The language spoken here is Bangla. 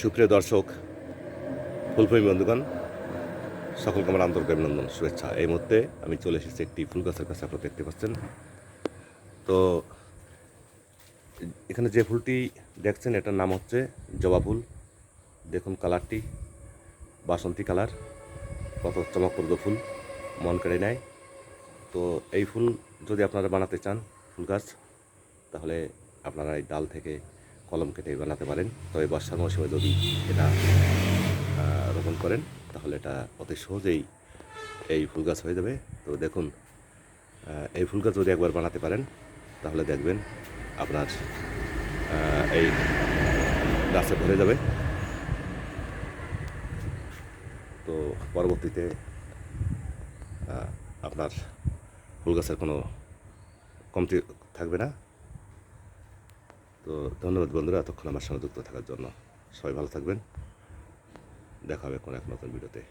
সুপ্রিয় দর্শক, ফুলপ্রেমী বন্ধুগণ, সকলকে আমার আন্তরিক অভিনন্দন, শুভেচ্ছা। এই মুহূর্তে আমি চলে এসেছি একটি ফুল গাছের কাছে, আপনারা দেখতে পাচ্ছেন। তো, এখানে যে ফুলটি দেখছেন, এটার নাম হচ্ছে জবা ফুল। দেখুন কালারটি, বাসন্তী কালার, কত চমকপ্রদ ফুল, মন কেড়ে নেয়। তো, এই ফুল যদি আপনারা বানাতে চান, ফুল গাছ, তাহলে আপনারা এই ডাল থেকে কলম কেটে বানাতে পারেন। তবে বর্ষার মৌসুমে যদি এটা রোপণ করেন, তাহলে এটা অতি সহজেই এই ফুল গাছ হয়ে যাবে। তো দেখুন এই ফুল গাছ যদি একবার বানাতে পারেন, তাহলে দেখবেন আপনার এই গাছে ভরে যাবে। তো পরবর্তীতে আপনার ফুল গাছের কোনো কমতি থাকবে না। তো ধন্যবাদ বন্ধুরা, এতক্ষণ আমার সঙ্গে যুক্ত থাকার জন্য। সবাই ভালো থাকবেন। দেখা হবে কোনো এক নতুন ভিডিওতে।